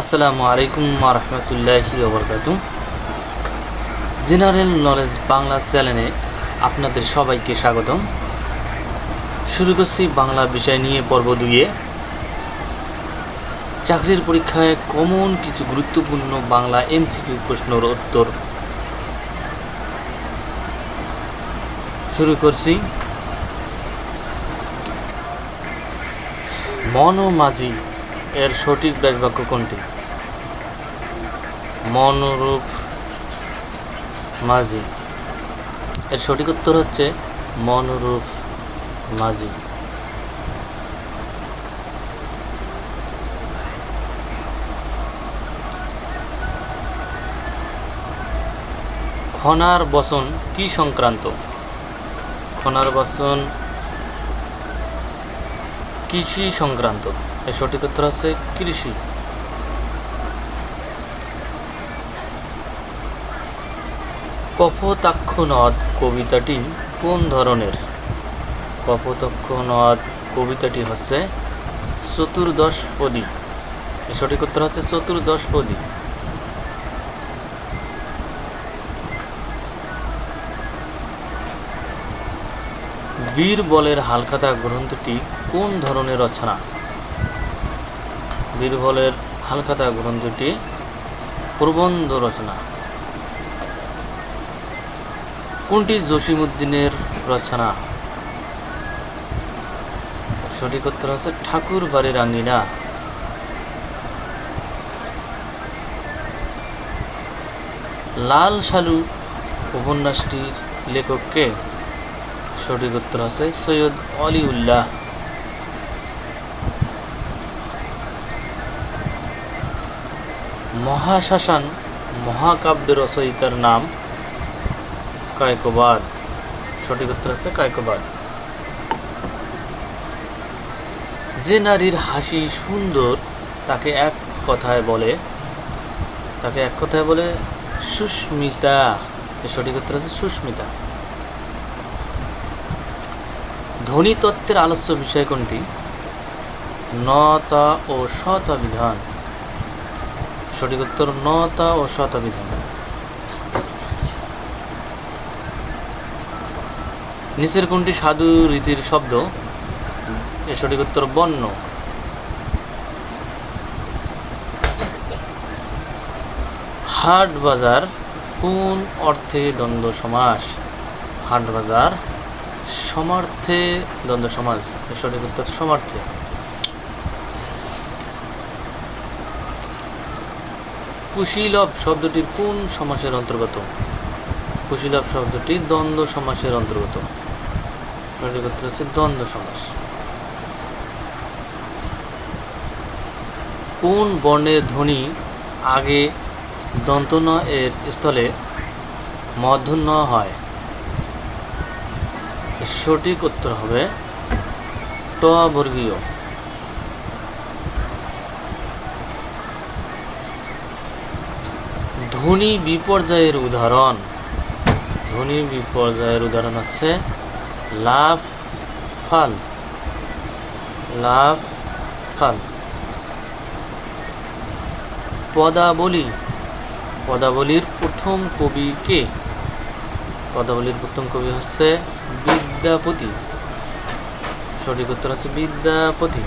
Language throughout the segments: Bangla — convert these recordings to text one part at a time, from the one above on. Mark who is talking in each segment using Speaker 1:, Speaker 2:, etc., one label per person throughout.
Speaker 1: আসসালামু আলাইকুম রহমতুল্লাহি ওবরকাতু জেনারেল নলেজ বাংলা চ্যানেলে আপনাদের সবাইকে স্বাগতম। শুরু করছি বাংলা বিষয় নিয়ে পর্ব দুইয়ে। চাকরির পরীক্ষায় কমন কিছু গুরুত্বপূর্ণ বাংলা এমসিকিউ প্রশ্নের উত্তর। শুরু করছি। মন মাঝি এর সঠিক ব্যাসবাক্য কোনটি? মনরূপ মাঝি। এর সঠিক উত্তর হচ্ছে মনরূপ মাঝি। খনার বসন কি সংক্রান্ত? খনার বসন কৃষি সংক্রান্ত। এর সঠিক উত্তর হচ্ছে কৃষি। কপোতাক্ষ নদ কবিতাটি কোন ধরনের? কপোতাক্ষ নদ কবিতাটি হচ্ছে চতুর্দশ পদী। এর সঠিক উত্তর হচ্ছে চতুর্দশ পদী। বীরবলের হালখাতা গ্রন্থটি কোন ধরনের রচনা? বীরবলের হালখাতা গ্রন্থটি প্রবন্ধ রচনা। কোনটি জসিমুদ্দিনের রচনা? সঠিক উত্তর হচ্ছে ঠাকুর বাড়ির আঙ্গিনা লাল সালু উপন্যাসটির লেখককে সঠিক উত্তর আছে সৈয়দ অলিউল্লাহ। মহাশ্মশান মহাকাব্যের রচয়িতার নাম কায়কবাদ। সঠিক উত্তর আছে কায়কবাদ। যে নারীর হাসি সুন্দর, তাকে এক কথায় বলে, তাকে এক কথায় বলে সুস্মিতা। সঠিক উত্তর আছে সুস্মিতা। ধ্বনি তত্ত্বের আলস্য বিষয় কোনটি? নতা ও শত বিধান। সঠিক উত্তর নতা ও শত বিধান। নিচের কোনটি সাধু রীতির শব্দ? এর সঠিক উত্তর বন্য হাট বাজার কোন অর্থে দ্বন্দ্ব সমাস? হাট বাজার সমার্থে দ্বন্দ্ব সমাজ সঠিক উত্তর সমার্থে। কুশীলভ শব্দটির কোন সমাসের অন্তর্গত? কুশীলভ শব্দটি দ্বন্দ্ব সমাসের অন্তর্গত। সঠিক হচ্ছে দ্বন্দ্ব সমাস। কোন বর্ণের ধ্বনি আগে দন্তন এর স্থলে মধ্যন্য হয়? সঠিক উত্তর হবে ট বর্গীয়। ধ্বনি বিপর্যয়ের উদাহরণ। ধ্বনি বিপর্যয়ের উদাহরণ হচ্ছে লাভ ফাল। লাভ ফাল। পদাবলী। পদাবলীর প্রথম কবি কে? পদাবলীর প্রথম কবি হচ্ছে বিদ্যাপতি। সঠিক উত্তর হচ্ছে বিদ্যাপতি।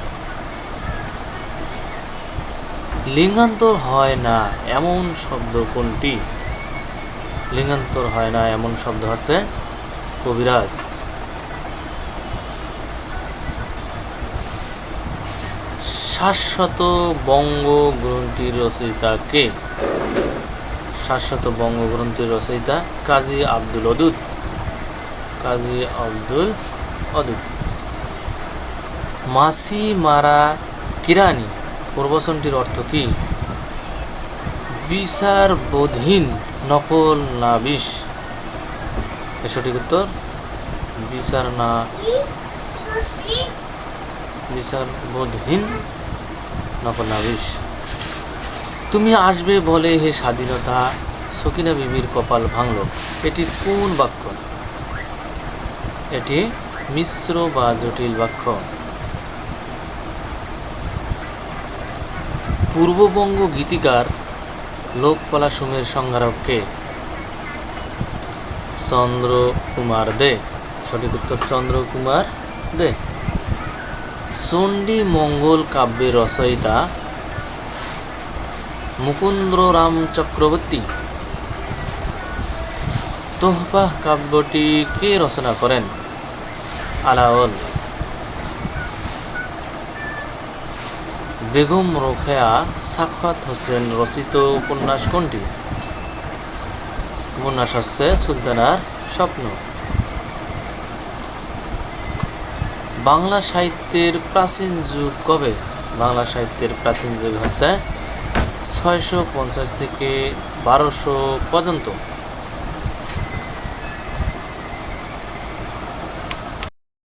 Speaker 1: লিঙ্গান্তর হয় না এমন শব্দ কোনটি? লিঙ্গান্তর হয় না এমন শব্দ আছে কবিরাজ। শাশ্বত বঙ্গ গ্রন্থির রচয়িতা কে? শাশ্বত বঙ্গ গ্রন্থির রচয়িতা কাজী আব্দুল অদুদ কাজী আব্দুল অদুদ মাসি মারা কিরানি? প্রবচনটির অর্থ কি? বিচার বোধহীন নকল না বিষ। সঠিক উত্তর বিচার না বিচার বোধহীন নকল না বিষ। তুমি আসবে বলে হে স্বাধীনতা, সকিনা বিবির কপাল ভাঙল। এটি কোন বাক্য? এটি মিশ্র বা জটিল বাক্য। পূর্ববঙ্গ গীতিকার লোকপালা সুমের সংহারককে চন্দ্রকুমার দে। সঠিক উত্তর চন্দ্রকুমার দে। চণ্ডী মঙ্গল কাব্যের রচয়িতা মুকুন্দ্ররাম চক্রবর্তী। তোহবাহ কাব্যটি কে রচনা করেন? আলাওল। বেগম রোকেয়া সাখাত হোসেন রচিত উপন্যাস কোনটি? উপন্যাস হচ্ছে সুলতানার স্বপ্ন। বাংলা সাহিত্যের প্রাচীন যুগ কবে? বাংলা সাহিত্যের প্রাচীন যুগ হচ্ছে ছয়শো পঞ্চাশ থেকে বারোশো পর্যন্ত।